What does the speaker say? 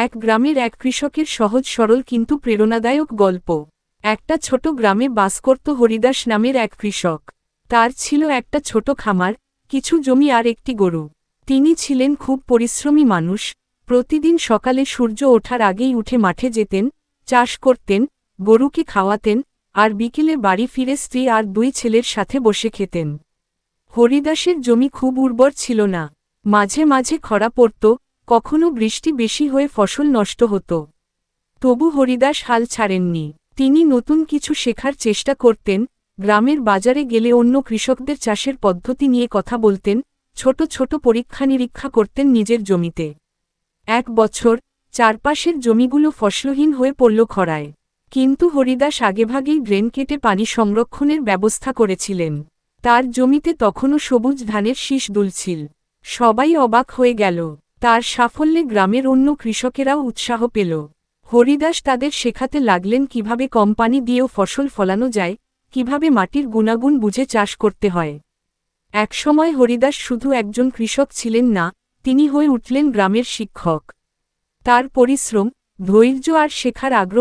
এক গ্রামের এক কৃষকের সহজ সরল কিন্তু প্রেরণাদায়ক গল্প। একটা ছোট গ্রামে বাস করত হরিদাস নামের এক কৃষক। তার ছিল একটা ছোট খামার, কিছু জমি আর একটি গরু। তিনি ছিলেন খুব পরিশ্রমী মানুষ। প্রতিদিন সকালে সূর্য ওঠার আগেই উঠে মাঠে যেতেন, চাষ করতেন, গরুকে খাওয়াতেন আর বিকেলে বাড়ি ফিরে স্ত্রী আর দুই ছেলের সাথে বসে খেতেন। হরিদাসের জমি খুব উর্বর ছিল না। মাঝে মাঝে খরা পড়ত কখনো বৃষ্টি বেশি হয়ে ফসল নষ্ট হতো। তবু হরিদাস হাল ছাড়েননি। তিনি নতুন কিছু শেখার চেষ্টা করতেন, গ্রামের বাজারে গেলে অন্য কৃষকদের চাষের পদ্ধতি নিয়ে কথা বলতেন, ছোট ছোট পরীক্ষা নিরীক্ষা করতেন নিজের জমিতে। এক বছর, চারপাশের জমিগুলো ফসলহীন হয়ে পড়ল খরায়। কিন্তু হরিদাস আগেভাগেই ড্রেন কেটে পানি সংরক্ষণের ব্যবস্থা করেছিলেন। তার জমিতে তখনও সবুজ ধানের শীষ দুলছিল। সবাই অবাক হয়ে গেল। তার সাফল্যে গ্রামের অন্য কৃষকেরাও উৎসাহ পেল। হরিদাস তাদের শেখাতে লাগলেন কীভাবে কোম্পানি দিয়েও ফসল ফলানো যায়, কীভাবে মাটির গুণাগুণ বুঝে চাষ করতে হয়। একসময় হরিদাস শুধু একজন কৃষক ছিলেন না, তিনি হয়ে উঠলেন গ্রামের শিক্ষক। তার পরিশ্রম, ধৈর্য আর শেখার আগ্রহ